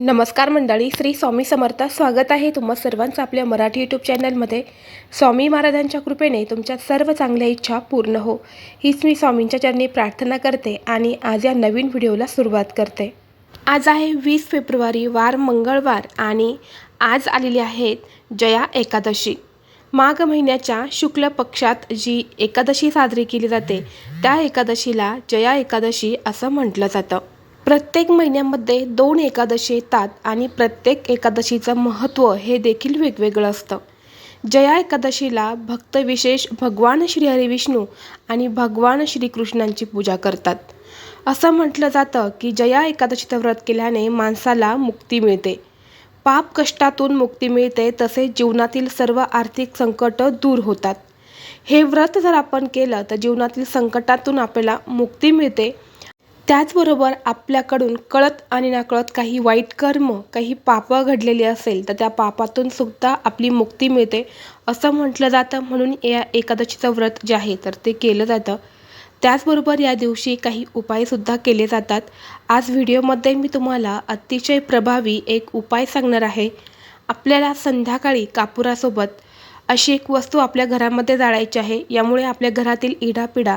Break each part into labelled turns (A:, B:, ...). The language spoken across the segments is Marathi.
A: नमस्कार मंडळी श्री स्वामी समर्थ. स्वागत आहे तुम्हा सर्वांचं आपल्या मराठी यूट्यूब चॅनलमध्ये स्वामी महाराजांच्या कृपेने तुमच्या सर्व चांगल्या इच्छा पूर्ण हो. हीच मी स्वामींच्या चरणी प्रार्थना करते आणि आज या नवीन व्हिडिओला सुरुवात करते. आज आहे वीस फेब्रुवारी वार मंगळवार आणि आज आलेली आहेत जया एकादशी. माघ महिन्याच्या शुक्ल पक्षात जी एकादशी साजरी केली जाते त्या एकादशीला जया एकादशी असं म्हटलं जातं. प्रत्येक महिन्यामध्ये दोन एकादशी येतात आणि प्रत्येक एकादशीचं महत्त्व हे देखील वेगवेगळं असतं. जया एकादशीला भक्त विशेष भगवान श्रीहरी विष्णू आणि भगवान श्रीकृष्णांची पूजा करतात. असं म्हटलं जातं की जया एकादशीचं व्रत केल्याने माणसाला मुक्ती मिळते. पाप कष्टातून मुक्ती मिळते तसेच जीवनातील सर्व आर्थिक संकट दूर होतात. हे व्रत जर आपण केलं तर जीवनातील संकटातून आपल्याला मुक्ती मिळते त्याचबरोबर आपल्याकडून कळत आणि नकळत काही वाईट कर्म काही पापं घडलेली असेल तर त्या पापातून सुद्धा आपली मुक्ती मिळते असं म्हटलं जातं. म्हणून या एकादशीचं व्रत जे आहे तर ते केलं जातं. त्याचबरोबर या दिवशी काही उपायसुद्धा केले जातात. आज व्हिडिओमध्ये मी तुम्हाला अतिशय प्रभावी एक उपाय सांगणार आहे. आपल्याला संध्याकाळी कापुरासोबत अशी एक वस्तू आपल्या घरामध्ये जाळायची आहे. यामुळे आपल्या घरातील इडापिडा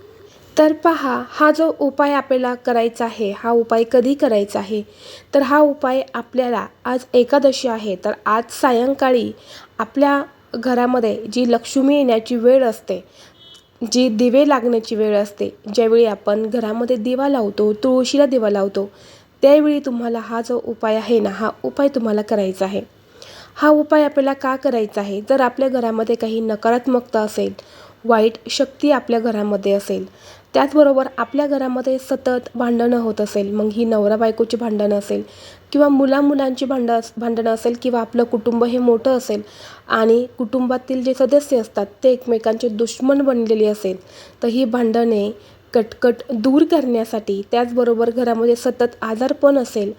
A: तर पहा हा जो उपाय आपल्याला करायचा आहे हा उपाय कधी करायचा आहे? तर हा उपाय आपल्याला आज एकादशी आहे. तर आज सायंकाळी आपल्या घरामध्ये जी लक्ष्मी येण्याची वेळ असते जी दिवे लागण्याची वेळ असते ज्यावेळी आपण घरामध्ये दिवा लावतो तुळशीला दिवा लावतो त्यावेळी तुम्हाला हा जो उपाय आहे ना हा उपाय तुम्हाला करायचा आहे. हा उपाय आपल्याला का करायचा आहे? जर आपल्या घरामध्ये काही नकारात्मकता असेल वाईट शक्ती आपल्या घरामध्ये असेल त्याचबरोबर आपल्या घरामध्ये सतत भांडणं होत असेल मग ही नवरा बायकोची भांडणं असेल किंवा मुलामुलांची भांड भांडणं असेल किंवा आपलं कुटुंब हे मोठं असेल आणि कुटुंबातील जे सदस्य असतात ते एकमेकांचे दुश्मन बनलेली असेल तर ही भांडणे कटकट दूर करण्यासाठी त्याचबरोबर घरामध्ये सतत आजारपण असेल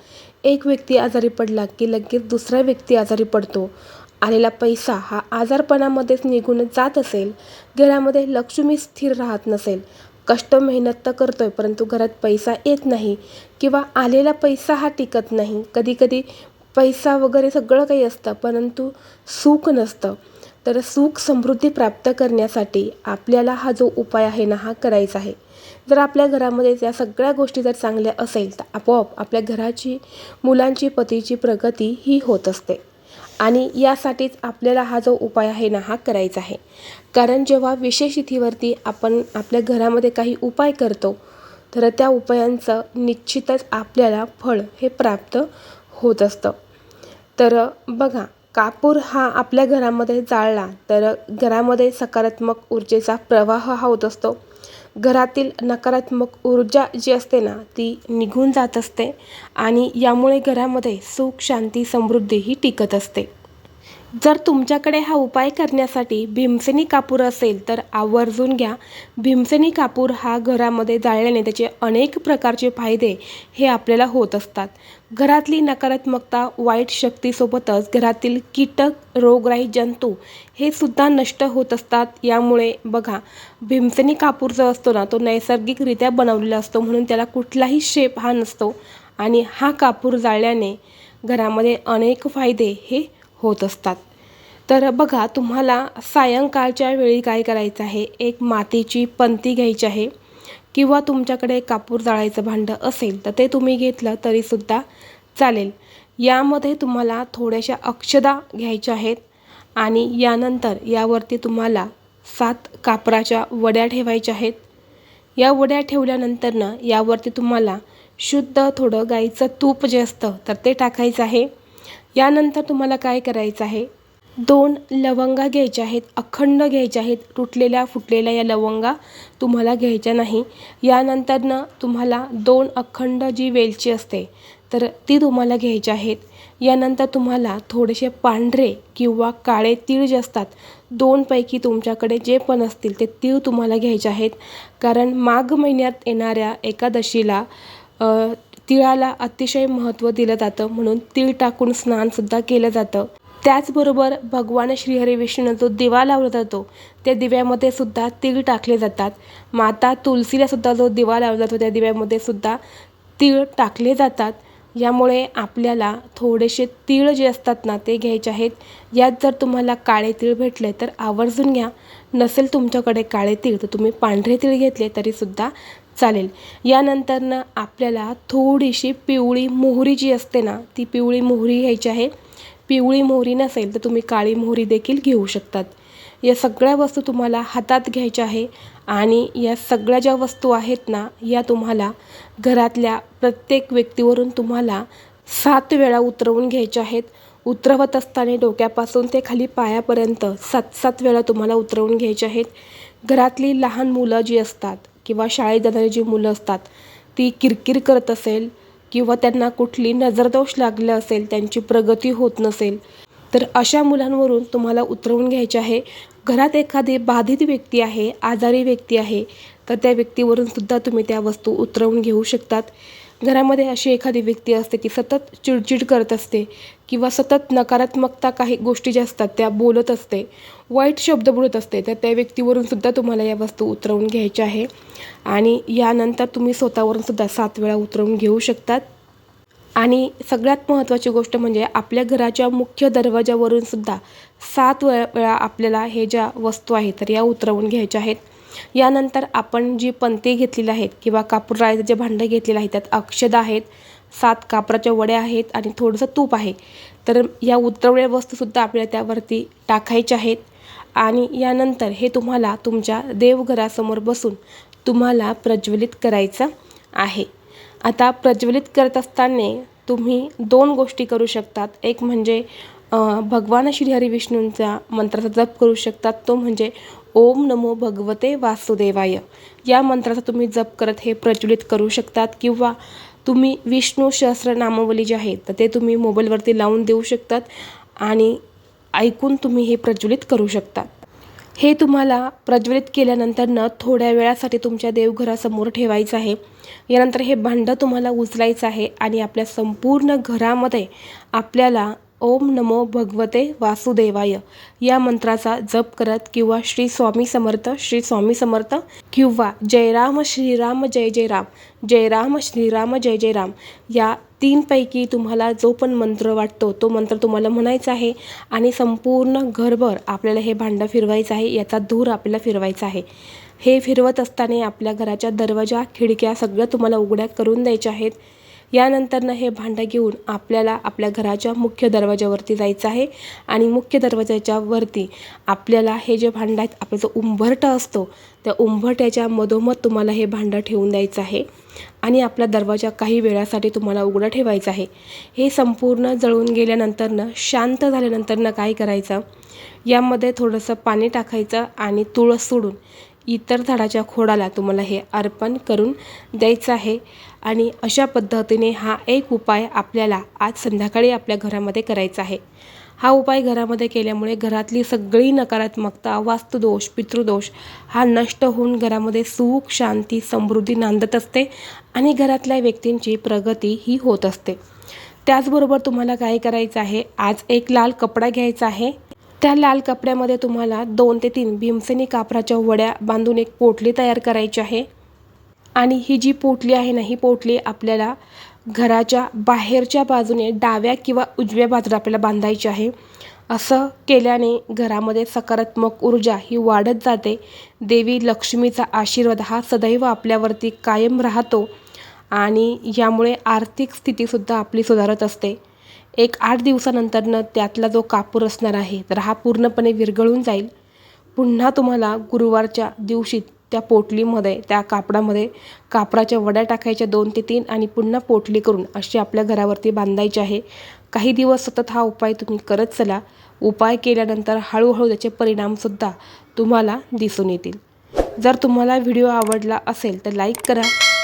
A: एक व्यक्ती आजारी पडला की लगेच दुसरा व्यक्ती आजारी पडतो. आलेला पैसा हा आजारपणामध्येच निघून जात असेल घरामध्ये लक्ष्मी स्थिर राहत नसेल कष्ट मेहनत तर करतोय परंतु घरात पैसा येत नाही किंवा आलेला पैसा हा टिकत नाही. कधीकधी पैसा वगैरे सगळं काही असतं परंतु सुख नसतं. तर सुख समृद्धी प्राप्त करण्यासाठी आपल्याला हा जो उपाय आहे ना हा करायचा आहे. जर आपल्या घरामध्ये या सगळ्या गोष्टी जर चांगल्या असेल तर आपोआप आपल्या घराची मुलांची पतीची प्रगती ही होत असते. आणि यासाठीच आपल्याला हा जो उपाय आहे ना हा करायचा आहे. कारण जेव्हा विशेष तिथीवरती आपण आपल्या घरामध्ये काही उपाय करतो तर त्या उपायांचं निश्चितच आपल्याला फळ हे प्राप्त होत असतं. तर बघा कापूर हा आपल्या घरामध्ये जाळला तर घरामध्ये सकारात्मक ऊर्जेचा प्रवाह हा होत असतो. घरातील नकारात्मक ऊर्जा जी असते ना ती निघून जात असते आणि यामुळे घरामध्ये सुख शांती समृद्धी ही टिकत असते. जर तुमच्याकडे हा उपाय करण्यासाठी भीमसेनी कापूर असेल तर आवर्जून घ्या. भीमसेनी कापूर हा घरामध्ये जाळल्याने त्याचे अनेक प्रकारचे फायदे हे आपल्याला होत असतात. घरातली नकारात्मकता वाईट शक्तीसोबतच घरातील कीटक रोगराई जंतू हे सुद्धा नष्ट होत असतात. यामुळे बघा भीमसेनी कापूर जो असतो ना तो नैसर्गिकरित्या बनवलेला असतो म्हणून त्याला कुठलाही शेप हा नसतो आणि हा कापूर जाळल्याने घरामध्ये अनेक फायदे हे होत असतात. तर बघा तुम्हाला सायंकाळच्या वेळी काय करायचं आहे? एक मातीची पंती घ्यायची आहे किंवा तुमच्याकडे कापूर जाळायचं भांडं असेल तर ते तुम्ही घेतलं तरीसुद्धा चालेल. यामध्ये तुम्हाला थोड्याशा अक्षदा घ्यायच्या आहेत आणि यानंतर यावरती तुम्हाला सात कापराच्या वड्या ठेवायच्या आहेत. या वड्या ठेवल्यानंतरनं यावरती तुम्हाला शुद्ध थोडं गाईचं तूप जे असतं तर ते टाकायचं आहे. यानंतर तुम्हाला काय करायचं आहे? दोन लवंगा घ्यायच्या आहेत अखंड घ्यायच्या आहेत तुटलेल्या फुटलेल्या या लवंगा तुम्हाला घ्यायच्या नाही. यानंतरनं तुम्हाला दोन अखंड जी वेलची असते तर ती तुम्हाला घ्यायची आहेत. यानंतर तुम्हाला थोडेसे पांढरे किंवा काळे तीळ जे असतात दोनपैकी तुमच्याकडे जे पण असतील ते तीळ तुम्हाला घ्यायचे आहेत. कारण माघ महिन्यात येणाऱ्या एकादशीला तिळाला अतिशय महत्त्व दिलं जातं म्हणून तीळ टाकून स्नानसुद्धा केलं जातं. त्याचबरोबर भगवान श्रीहरी विष्णूनं जो दिवा लावला जातो त्या दिव्यामध्ये सुद्धा तीळ टाकले जातात. माता तुलसीला सुद्धा जो दिवा लावला जातो त्या दिव्यामध्ये सुद्धा तीळ टाकले जातात. यामुळे आपल्याला थोडेसे तीळ जे असतात ना ते घ्यायचे आहेत. यात जर तुम्हाला काळे तीळ भेटले तर आवर्जून घ्या. नसेल तुमच्याकडे काळे तीळ तर तुम्ही पांढरे तीळ घेतले तरीसुद्धा चालेल. यानंतरनं आपल्याला थोडीशी पिवळी मोहरी जी असते ना ती पिवळी मोहरी घ्यायची आहे. पिवळी मोहरी नसेल तर तुम्ही काळी मोहरी देखील घेऊ शकतात. या सगळ्या वस्तू तुम्हाला हातात घ्यायच्या आहे आणि या सगळ्या ज्या वस्तू आहेत ना या तुम्हाला घरातल्या प्रत्येक व्यक्तीवरून तुम्हाला सात वेळा उतरवून घ्यायच्या आहेत. उतरवत असताना डोक्यापासून ते खाली पायापर्यंत सात सात वेळा तुम्हाला उतरवून घ्यायचे आहेत. घरातली लहान मुलं जी असतात किंवा शाळेत जाणारी जी मुलं असतात ती किरकिर करत असेल किंवा त्यांना कुठली नजरदोष लागलं असेल त्यांची प्रगती होत नसेल तर अशा मुलांवरून तुम्हाला उतरवून घ्यायचे आहे. घरात एखादी बाधित व्यक्ती आहे आजारी व्यक्ती आहे तर त्या व्यक्तीवरून सुद्धा तुम्ही त्या वस्तू उतरवून घेऊ शकतात. घरामध्ये अशी एखादी व्यक्ती असते ती सतत चिडचिड करत असते किंवा सतत नकारात्मकता काही गोष्टी ज्या असतात त्या बोलत असते वाईट शब्द बोलत असते तर त्या व्यक्तीवरून सुद्धा तुम्हाला या वस्तू उतरवून घ्यायच्या आहे. आणि यानंतर तुम्ही स्वतःवरून सुद्धा सात वेळा उतरवून घेऊ शकतात. आणि सगळ्यात महत्त्वाची गोष्ट म्हणजे आपल्या घराच्या मुख्य दरवाजावरून सुद्धा सात वेळा वेळा आपल्याला हे ज्या वस्तू आहेत तर या उतरवून घ्यायच्या आहेत. यानंतर आपण जी पंती घेतलेली आहेत किंवा कापूर राहायचं जे भांडं घेतलेलं आहे त्यात अक्षदा आहेत सात कापराच्या वड्या आहेत आणि थोडंसं तूप आहे. तर या उतरवलेल्या वस्तूसुद्धा आपल्याला त्यावरती टाकायच्या आहेत. आणि यानंतर हे तुम्हाला तुमच्या देवघरासमोर बसून तुम्हाला प्रज्वलित करायचं आहे. आता प्रज्वलित करत असताना तुम्ही दोन गोष्टी करू शकतात. एक म्हणजे भगवान श्रीहरी विष्णूंचा मंत्राचा जप करू शकतात. तो म्हणजे ओम नमो भगवते वासुदेवाय. या मंत्राचा तुम्ही जप करत हे प्रज्वलित करू शकतात. किंवा तुम्ही विष्णू सहस्र नामावली जे आहे तर ते तुम्ही मोबाईलवरती लावून देऊ शकतात आणि ऐकून तुम्ही हे प्रज्वलित करू शकता हे तुम्हाला प्रज्वलित केल्यानंतर न थोड्या वेळासाठी तुमच्या देवघरासमोर ठेवायचं आहे. यानंतर हे भांडं तुम्हाला उचलायचं आहे आणि आपल्या संपूर्ण घरामध्ये आपल्याला ओम नमो भगवते वासुदेवाय या मंत्राचा जप करत किंवा श्री स्वामी समर्थ श्री स्वामी समर्थ किंवा जयराम श्रीराम जय जय राम जयराम श्रीराम जय जय राम या तीनपैकी तुम्हाला जो पण मंत्र वाटतो तो मंत्र तुम्हाला म्हणायचा आहे आणि संपूर्ण घरभर आपल्याला हे भांडं फिरवायचं आहे याचा धूर आपल्याला फिरवायचा आहे. हे फिरवत असताना आपल्या घराच्या दरवाजा खिडक्या सगळं तुम्हाला उघड्या करून द्यायच्या आहेत. यानंतरनं हे भांडं घेऊन आपल्याला आपल्या घराच्या मुख्य दरवाज्यावरती जायचं आहे. आणि मुख्य दरवाजाच्या वरती आपल्याला हे जे भांडं आहेत आपला जो उंबरटा असतो त्या उंबरट्याच्या मधोमध तुम्हाला हे भांडं ठेवून द्यायचं आहे. आणि आपला दरवाजा काही वेळासाठी तुम्हाला उघडा ठेवायचा आहे. हे संपूर्ण जळून गेल्यानंतरनं शांत झाल्यानंतरनं काय करायचं? यामध्ये थोडंसं पाणी टाकायचं आणि तुळस सोडून इतर झाडाच्या खोडाला तुम्हाला हे अर्पण करून द्यायचं आहे. आणि अशा पद्धतीने हा एक उपाय आपल्याला आज संध्याकाळी आपल्या घरामध्ये करायचा आहे. हा उपाय घरामध्ये केल्यामुळे घरातली सगळी नकारात्मकता वास्तुदोष पितृदोष हा नष्ट होऊन घरामध्ये सुख शांती समृद्धी नांदत असते आणि घरातल्या व्यक्तींची प्रगती ही होत असते. त्याचबरोबर तुम्हाला काय करायचं आहे? आज एक लाल कपडा घ्यायचा आहे. त्या लाल कपड्यामध्ये तुम्हाला दोन ते तीन भीमसेनी कापराच्या वड्या बांधून एक पोटली तयार करायची आहे. आणि ही जी पोटली आहे ना ही पोटली आपल्याला घराच्या बाहेरच्या बाजूने डाव्या किंवा उजव्या बाजूला आपल्याला बांधायची आहे. असं केल्याने घरामध्ये सकारात्मक ऊर्जा ही वाढत जाते. देवी लक्ष्मीचा आशीर्वाद हा सदैव आपल्यावरती कायम राहतो आणि यामुळे आर्थिक स्थितीसुद्धा आपली सुधारत असते. एक आठ दिवसानंतरनं त्यातला जो कापूर असणार आहे तर हा पूर्णपणे विरघळून जाईल. पुन्हा तुम्हाला गुरुवारच्या दिवशी त्या पोटलीमध्ये त्या कापडामध्ये कापडाच्या वड्या टाकायच्या दोन ते तीन आणि पुन्हा पोटली करून अशी आपल्या घरावरती बांधायची आहे. काही दिवस सतत हा उपाय तुम्ही करत चला. उपाय केल्यानंतर हळूहळू त्याचे परिणामसुद्धा तुम्हाला दिसून येतील. जर तुम्हाला व्हिडिओ आवडला असेल तर लाईक करा.